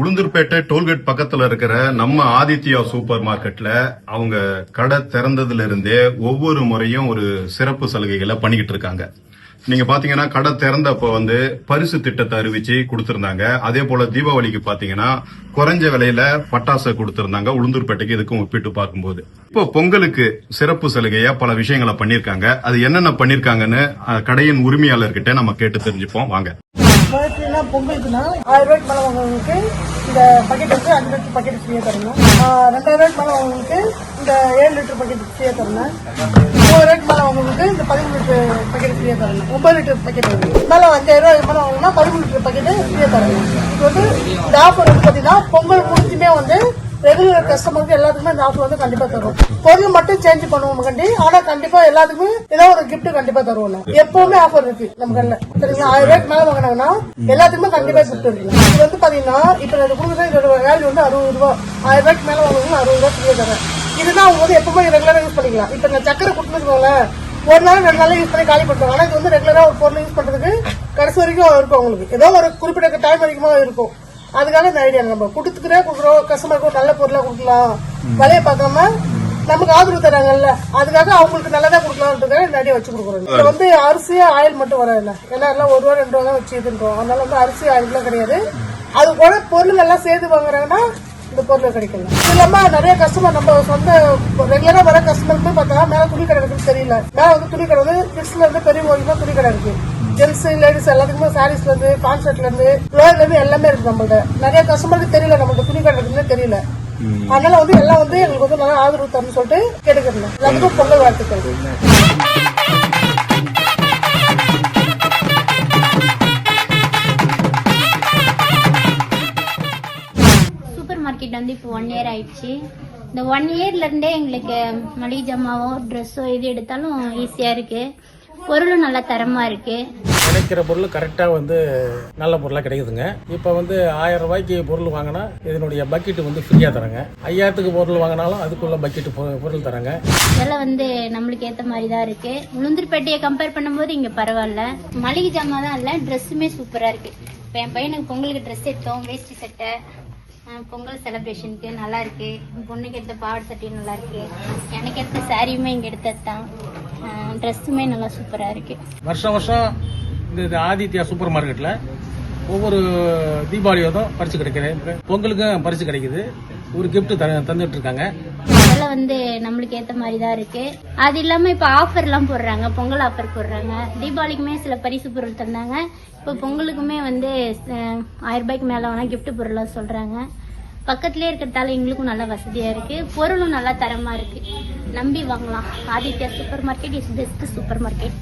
Ulundurpet tollgate பக்கத்துல இருக்கிற நம்ம ஆதித்யா சூப்பர் மார்க்கெட்ல அவங்க கடை திறந்ததுல இருந்தே ஒவ்வொரு முறையும் ஒரு சிறப்பு சலுகைகளை பண்ணிக்கிட்டு இருக்காங்க. நீங்க பாத்தீங்கன்னா கடை திறந்தப்ப வந்து பரிசு திட்டத்தை அறிவிச்சு கொடுத்திருந்தாங்க. அதே போல தீபாவளிக்கு பாத்தீங்கன்னா குறைஞ்ச விலையில பட்டாசு கொடுத்திருந்தாங்க உளுந்தூர்பேட்டைக்கு. இதுக்கும் ஒப்பிட்டு பார்க்கும்போது இப்போ பொங்கலுக்கு சிறப்பு சலுகையா பல விஷயங்களை பண்ணிருக்காங்க அது என்னென்ன பண்ணிருக்காங்கன்னு கடையின் உரிமையாளர்கிட்ட நம்ம கேட்டு தெரிஞ்சுப்போம். வாங்க. பர்த்டேனா பொங்கலுக்குன்னா ஆயிரம் ரூபாய்க்கு மேலே வாங்குறவங்களுக்கு இந்த பக்கெட் வந்து அஞ்சு லிட்டர் பக்கெட் ஃப்ரீயாக தரணும். ரெண்டாயிரம் ரூபாய்க்கு மேலே வாங்குறவங்களுக்கு இந்த ஏழு லிட்டர் பக்கெட் ஃப்ரீயாக தரணும். மூணு ரூபாய்க்கு மேலே வாங்குறவங்களுக்கு இந்த பதிமூணு லிட்டர் பக்கெட் ஃப்ரீயாக தரணும். ஒன்பது லிட்டர் பக்கெட் மேலே அஞ்சாயிரம் ரூபாய்க்கு மேலே வாங்கினா பதிமூணு லிட்டர் பக்கெட் ஃப்ரீயாக தரணும். இது வந்து இந்த ஆஃபர் வந்து பார்த்தீங்கன்னா பொங்கல் முடிஞ்சுமே வந்து ரெகுலர் கஸ்டமருக்கு எல்லாத்துக்குமே இந்த ஆஃபர் வந்து கண்டிப்பா தரும் பொருள் மட்டும் சேஞ்ச் பண்ணுவோம் கண்டி ஆனா கண்டிப்பா எல்லாத்துக்குமே ஏதோ ஒரு கிஃப்ட் கண்டிப்பா தருவோம் எப்பவுமே ஆஃபர் இருக்கு நம்ம கண்ணில் சரிங்களா ஆயிரம் ரூபாய்க்கு மேல வாங்கினாங்கன்னா எல்லாத்துக்குமே கண்டிப்பா கிஃப்ட் இருக்கு. இது வந்து பாத்தீங்கன்னா இப்ப ரெண்டு கொடுக்குறது இதோட வேல்யூ வந்து அறுபது ரூபா. ஆயிரம் ரூபாய்க்கு மேல வாங்குறீங்க அறுபது ரூபாய் ஃப்ரீயா தரேன். இதுதான் அவங்க வந்து எப்பவுமே ரெகுலரா யூஸ் பண்ணிக்கலாம். இப்ப நான் சக்கரை கொடுத்துருக்கோங்களேன் ஒரு நாள் ரெண்டு நாள் யூஸ் பண்ணி காலி பண்ணுவாங்க ஆனா இது வந்து ரெகுலரா ஒரு பொருள் யூஸ் பண்றதுக்கு கடைசி வரைக்கும் இருக்கும் அவங்களுக்கு ஏதோ ஒரு குறிப்பிட்ட டைம் வரைக்கும் இருக்கும். அதுக்காக இந்த ஐடியா நம்ம கொடுத்துக்கிறே கொடுக்குறோம். கஸ்டமருக்கு நல்ல பொருளா கொடுக்கலாம். விலைய பார்க்காம நமக்கு ஆதரவு தராங்கல்ல அதுக்காக அவங்களுக்கு நல்லதா கொடுக்கலாம்ன்றதுக்காக இந்த ஐடியா வச்சு கொடுக்குறோம். இதுல வந்து அரிசி ஆயில் மட்டும் வராதுல்ல. ஏன்னா எல்லாம் ஒரு ரூபா ரெண்டு ரூபா தான் வச்சு இதுன்றோம் அதனால வந்து அரிசி ஆயில்லாம் கிடையாது. அது கூட பொருள் எல்லாம் சேர்த்து வாங்குறாங்கன்னா இந்த பொருள் கிடைக்கல இது இல்லாம நிறைய கஸ்டமர் நம்ம சொந்த ரெகுலரா வர கஸ்டமருக்கு போய் பார்த்தா மேல துணி கடை இருக்குன்னு தெரியல. மேல வந்து துணி கடை வந்து கிட்ஸ்ல இருந்து பெரிய வரைக்கும் துணி கடை இருக்கு. ஜென்ஸ் லேடிஸ் எல்லாத்துக்குமே சாரீஸ்ல இருந்து கான்செர்ட்ல இருந்து லோயர்ல இருந்து எல்லாமே இருக்கு நம்மள்ட்ட. நிறைய கஸ்டமருக்கு தெரியல நம்மள்ட்ட துணி கடை இருக்குன்னு தெரியல. அதனால வந்து எல்லாம் வந்து எங்களுக்கு வந்து நல்லா ஆதரவு தரணும்னு சொல்லிட்டு கேட்டுக்கிறேன். எல்லாத்துக்கும் பொங்கல் வாழ்த்துக்கள். சூப்பர் மார்க்கெட் வந்து இப்போ ஒன் இயர் ஆயிடுச்சு. இந்த ஒன் இயர்லேருந்தே எங்களுக்கு மளிகை ஜாமாவோ ட்ரெஸ்ஸோ எது எடுத்தாலும் ஈஸியாக இருக்குது பொருளும் நல்லா தரமாக இருக்குது நினைக்கிற பொருள் கரெக்டாக வந்து நல்ல பொருளாக கிடைக்குதுங்க. இப்போ வந்து ஆயிரம் ரூபாய்க்கு பொருள் வாங்கினா இதனுடைய பக்கெட்டு வந்து ஃப்ரீயாக தராங்க. ஐயாயிரத்துக்கு பொருள் வாங்கினாலும் அதுக்குள்ள பக்கெட்டு பொ- பொருள் தராங்க. விலை வந்து நம்மளுக்கு ஏற்ற மாதிரி தான் இருக்குது உளுந்தூர்பேட்டையை கம்பேர் பண்ணும்போது இங்கே பரவாயில்ல. மளிகை ஜாமான் தான் இல்லை ட்ரெஸ்ஸுமே சூப்பராக இருக்குது இப்போ என் பையனுக்கு பொங்கலுக்கு ட்ரெஸ் எடுத்தோம் வேஷ்டி சட்டை. பொங்கல் செலிப்ரேஷனுக்கு நல்லா இருக்கு. பொண்ணுக்கு எடுத்த பாவாடை சட்டியும் நல்லா இருக்கு. எனக்கு எடுத்த சாரியுமே இங்கே எடுத்தது தான் ட்ரெஸ்ஸுமே நல்லா சூப்பராக இருக்குது வருஷம் வருஷம் இந்த இது ஆதித்யா சூப்பர் மார்க்கெட்டில் ஒவ்வொரு தீபாவளியோதும் பரிசு கிடைக்குது பொங்கலுக்கும் பரிசு கிடைக்குது. ஒரு கிஃப்ட் தந்துட்டு இருக்காங்க அதெல்லாம் வந்து நம்மளுக்கு ஏற்ற மாதிரி தான் இருக்கு. அது இல்லாமல் இப்போ ஆஃபர்லாம் போடுறாங்க பொங்கல் ஆஃபர் போடுறாங்க. தீபாவளிக்குமே சில பரிசு பொருள் தந்தாங்க. இப்போ பொங்கலுக்குமே வந்து ஆயிரம் ரூபாய்க்கு மேலே வேணா கிஃப்ட் பொருள் சொல்கிறாங்க பக்கத்துலேயே இருக்கிறதால எங்களுக்கும் நல்ல வசதியாக இருக்குது பொருளும் நல்லா தரமாக இருக்குது நம்பி வாங்கலாம். Aditya super market is best super market